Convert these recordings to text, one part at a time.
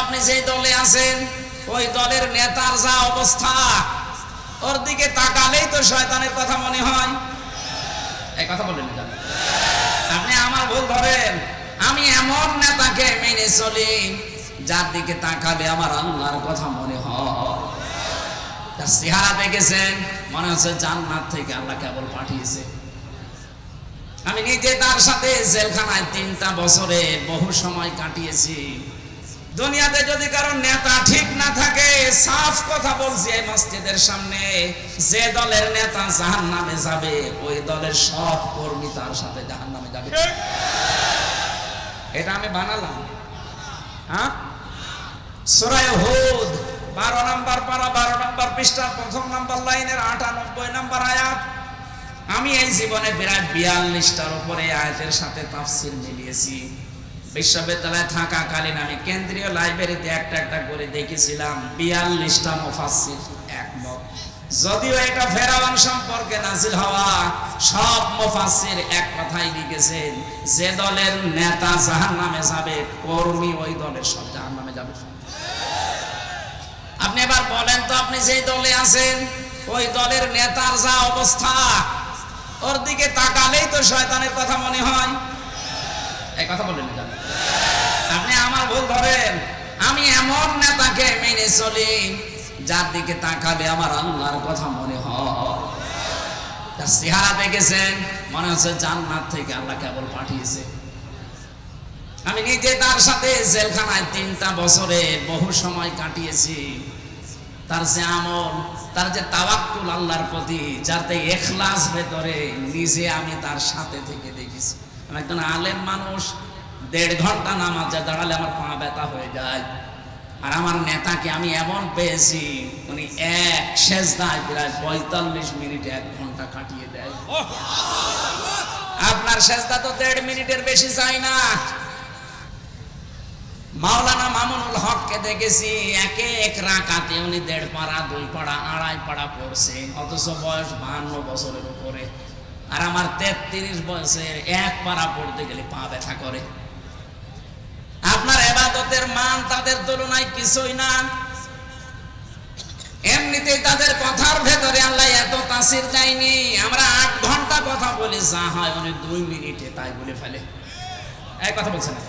আপনি যেই দলে আছেন, ওই দলের নেতার যা অবস্থা, ওর দিকে তাকালেই তো শয়তানের কথা মনে হয়। এই কথা বলেন আপনি আমার ভুল ধরেন। আমি এমন নেতাকে মেনে চলি, যার দিকে তাকালে আমার আল্লাহর কথা মনে হয়। তার চেহারা দেখেছেন, মনে হচ্ছে জান্নাত থেকে আল্লাহ কেবল পাঠিয়েছে। আমি নিজে তার সাথে জেলখানায় তিনটা বছরে বহু সময় কাটিয়েছি। দুনিয়াতে যদি কারও নেতা ঠিক না থাকে সাফ কথা বলছি এই মসজিদের সামনে যে দলের নেতা জাহান নামে যাবে ওই দলের সব কর্মী তার সাথে জাহান নামে যাবে এটা আমি বানালাম। হ্যাঁ? সুরায় হুদ বারো নাম্বার পারা বারো নাম্বার পৃষ্ঠা প্রথম নাম্বার লাইনের আটানব্বই নাম্বার আয়াত। আমি এই জীবনে বিরাট বিয়াল্লিশটার উপরে আয়াতের সাথে তাফসির মিলিয়েছি। বিশ্ববিদ্যালয়ে থাকাকালীন আমি কেন্দ্রীয় লাইব্রেরিতে একটা একটা করে দেখেছিলাম। বিয়াল্লিশটা মুফাসসির একমত। যদিও এটা ফেরাওয়ান সম্পর্কে নাজিল হওয়া সব মুফাসসির এক কথাই লিখেছেন, যে দলের নেতা জাহান্নামে যাবে, কর্মী ওই দলের সব জাহান্নামে যাবে। আপনি এবার বলেন তো আপনি যেই দলে আছেন, ওই দলের নেতার যা অবস্থা, ওর দিকে তাকালেই তো শয়তানের কথা মনে হয়। কথা বলেন না আপনি আমার ভুল ধরেন। আমি এমন নেতাকে মেনে চলি, যার দিকে তাকালে আমার আল্লাহর কথা মনে হয়। তার চেহারা দেখেছেন, মনে হচ্ছে জান্নাত থেকে আল্লাহ কেবল পাঠিয়েছে। আমি নিজে তার সাথে জেলখানায় তিনটা বছরে বহু সময় কাটিয়েছি। তার যে আমল, তার যে তাওয়াক্কুল আল্লাহর প্রতি যাতে এখলাস ভেতরে, নিজে আমি তার সাথে থেকে দেখেছি। আমি একজন আলেম মানুষ দেড় ঘণ্টা নামাজে দাঁড়ালে আমার পা ব্যথা হয়ে যায়। আর আমার নেতাকে আমি এমন পেয়েছি উনি এক শেষ দায় প্রায় পঁয়তাল্লিশ মিনিট এক ঘণ্টা কাটিয়ে দেয়। আপনার শেষদা তো দেড় মিনিটের বেশি চাই না। মাওলানা মামুনুল হককে দেখেছি একে এক রাকাতে উনি দেড় পাড়া দুই পাড়া আড়াই পাড়া পড়ছে অথচ বয়স বাহান্ন বছরের উপরে। আর আমার তেত্রিশ বয়সের এক পাড়া পড়তে গেলে পা ব্যথা করে। আপনার এবাদতের মান তাদের তুলনায় কিছুই না। এমনিতেই তাদের কথার ভেতরে আল্লাহ এত তাসির যায়নি আমরা আট ঘণ্টা কথা বলি, যা হয় উনি দুই মিনিটে তাই বলে ফেলে। এক কথা বলছেন? না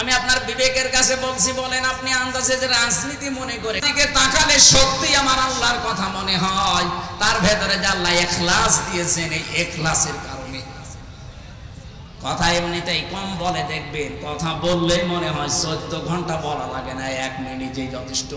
আমি আপনার বিবেকের কাছে বলছি, বলেন আপনি আন্দাজে যে রাজনীতি মনে করে দিকে তাকালে সত্যি আমার আল্লাহর কথা মনে হয়। তার ভেতরে যে আল্লাহ এখলাস দিয়েছেন, এই এখলাসের কারণে। কথা এমনিতেই কম বলে দেখবেন, কথা বললে মনে হয় চোদ্দ ঘণ্টা বলা লাগে না, এক মিনিটেই যথেষ্ট।